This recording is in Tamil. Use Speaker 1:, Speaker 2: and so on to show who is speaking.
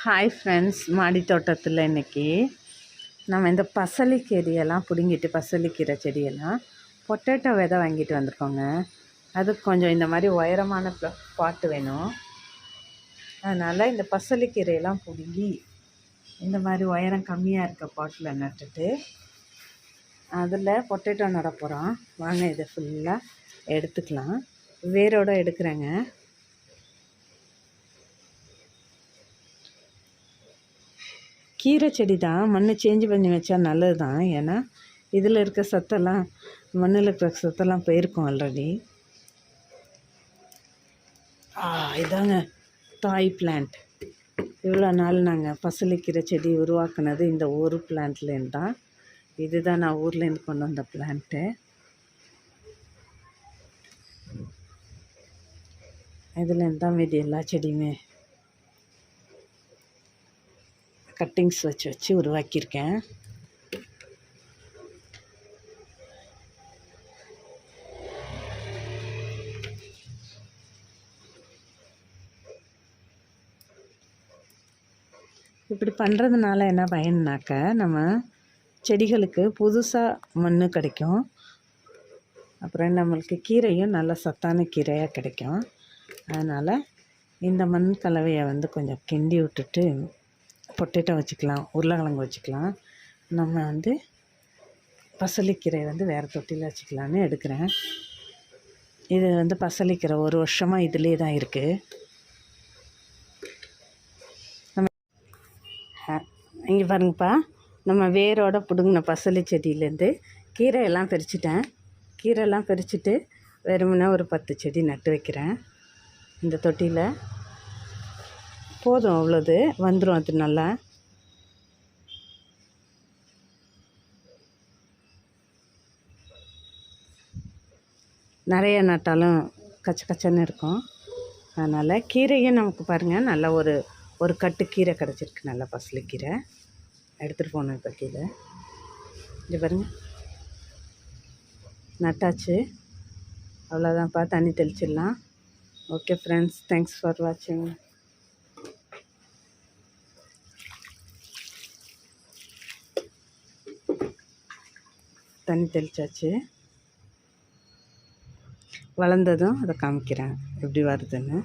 Speaker 1: ஹாய் ஃப்ரெண்ட்ஸ் மாடி தோட்டத்தில் இன்றைக்கி நம்ம இந்த பசலி பிடுங்கிட்டு பசலிக்கீரை செடியெல்லாம் பொட்டேட்டோ விதை வாங்கிட்டு வந்திருக்கோங்க. அதுக்கு கொஞ்சம் இந்த மாதிரி உயரமான பாட்டு வேணும். அதனால் இந்த பசலிக்கீரையெல்லாம் பிடுங்கி இந்த மாதிரி உயரம் கம்மியாக இருக்க பாட்டில் நட்டுட்டு அதில் பொட்டேட்டோ நட போகிறோம் வாங்க இதை ஃபுல்லாக எடுத்துக்கலாம். வேரோடு எடுக்கிறேங்க. கீரை செடி தான். மண்ணை சேஞ்ச் பண்ணி வச்சா நல்லது தான் ஏன்னா இதில் இருக்க சத்தெல்லாம் மண்ணில் இருக்கிற சத்தெல்லாம் போயிருக்கும் ஆல்ரெடி இதாங்க தாய் பிளான்ட் இவ்வளோ நாள் நாங்கள் பசலிக்கீரை செடி உருவாக்குனது இந்த ஒரு பிளான்ட்லேருந்து தான். இதுதான் நான் ஊர்லேருந்து கொண்டு வந்த பிளான்ட்டு இதுலேருந்து தான் மீதி எல்லா செடியுமே கட்டிங்ஸ் வச்சு வச்சு உருவாக்கியிருக்கேன். இப்படி பண்ணுறதுனால என்ன பயன்னாக்க நம்ம செடிகளுக்கு புதுசாக மண் கிடைக்கும். அப்புறம் நம்மளுக்கு கீரையும் நல்ல சத்தான கீரையாக கிடைக்கும். அதனால் இந்த மண் கலவையை வந்து கொஞ்சம் கிண்டி விட்டுட்டு பொட்டேட்டோ வச்சுக்கலாம் உருளைக்கிழங்கு வச்சுக்கலாம். நம்ம வந்து பசலிக்கீரை வந்து வேறு தொட்டியில் வச்சுக்கலான்னு எடுக்கிறேன். இது வந்து பசலிக்கீரை ஒரு வருஷமாக இதிலே தான் இருக்குது நம்ம இங்கே பாருங்கப்பா. நம்ம வேரோட பிடுங்கின பசலி செடியிலேருந்து கீரையெல்லாம் பறிச்சிட்டேன் கீரையெல்லாம் பறிச்சுட்டு வெறுமனே ஒரு பத்து செடி நட்டு வைக்கிறேன். இந்த தொட்டியில் போதும் அவ்வளோது வந்துடும் அது நல்லா. நிறைய நட்டாலும் கச்ச கச்சன்னு இருக்கும். அதனால் கீரையும் நமக்கு பாருங்கள் நல்லா ஒரு ஒரு கட்டு கீரை கிடச்சிருக்கு. நல்லா பசலிக்கீரை எடுத்துகிட்டு போனோம் இப்போ கீழே. இது பாருங்கள் நட்டாச்சு. அவ்வளோதான்ப்பா தண்ணி தெளிச்சிடலாம். ஓகே ஃப்ரெண்ட்ஸ் தேங்க்ஸ் ஃபார் வாட்சிங் தண்ணி தெளித்தாச்சு வளர்ந்ததும் அதை காமிக்கிறேன். எப்படி வருதுன்னு.